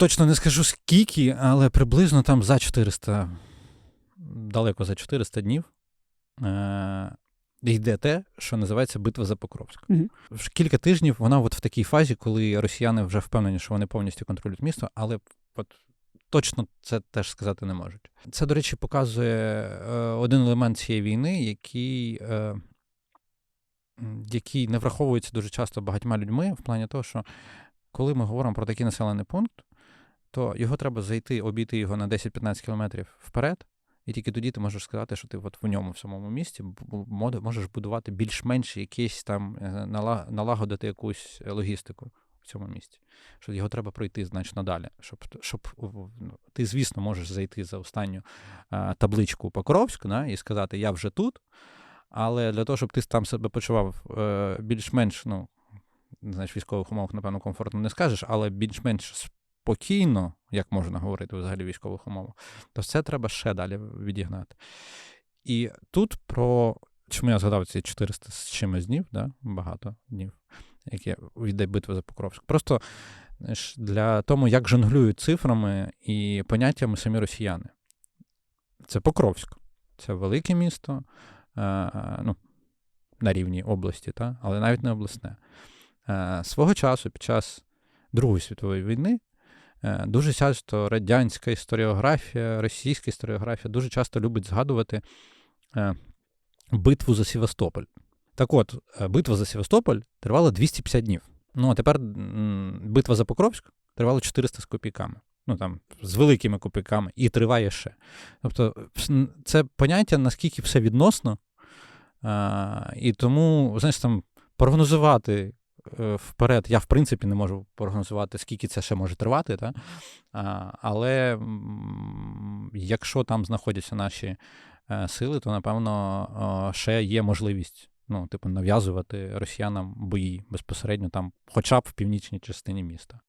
точно не скажу скільки, але приблизно там за 400, далеко за 400 днів. Е- Йде те, що називається битва за Покровськ. Вже Кілька тижнів вона от в такій фазі, коли росіяни вже впевнені, що вони повністю контролюють місто, але от точно це теж сказати не можуть. Це, до речі, показує е, один елемент цієї війни, який, е, який не враховується дуже часто багатьма людьми, в плані того, що коли ми говоримо про такий населений пункт, то його треба зайти, обійти його на 10-15 кілометрів вперед, і тільки тоді ти можеш сказати, що ти от в ньому в самому місті можеш будувати більш-менш якийсь там е, налагодити якусь е, логістику в цьому місті. Що його треба пройти значно далі. Щоб, щоб ну, ти, звісно, можеш зайти за останню е, табличку Покровськ да, і сказати Я вже тут. Але для того, щоб ти там себе почував більш-менш, ну, знаєш, військових умовах, напевно, комфортно не скажеш, але більш-менш спокійно, як можна говорити взагалі військових умовах, то це треба ще далі відігнати. І тут про чому я згадав ці 400 з чимось днів, да? багато днів, які йде битва за Покровськ. Просто для того, як жонглюють цифрами і поняттями самі росіяни. Це Покровськ, це велике місто, е, ну, на рівні області, та? але навіть не обласне. Е, свого часу, під час Другої світової війни, дуже часто радянська історіографія, російська історіографія дуже часто любить згадувати е, битву за Севастополь. Так от, е, битва за Севастополь тривала 250 днів. Ну, а тепер битва за Покровськ тривала 400 з копійками. Ну там з великими копійками, і триває ще. Тобто, це поняття, наскільки все відносно, і тому, знаєш, там прогнозувати е, вперед, я в принципі не можу прогнозувати, скільки це ще може тривати, та? Але якщо там знаходяться наші е, сили, то напевно е, ще є можливість ну, типу, нав'язувати росіянам бої безпосередньо там, хоча б в північній частині міста.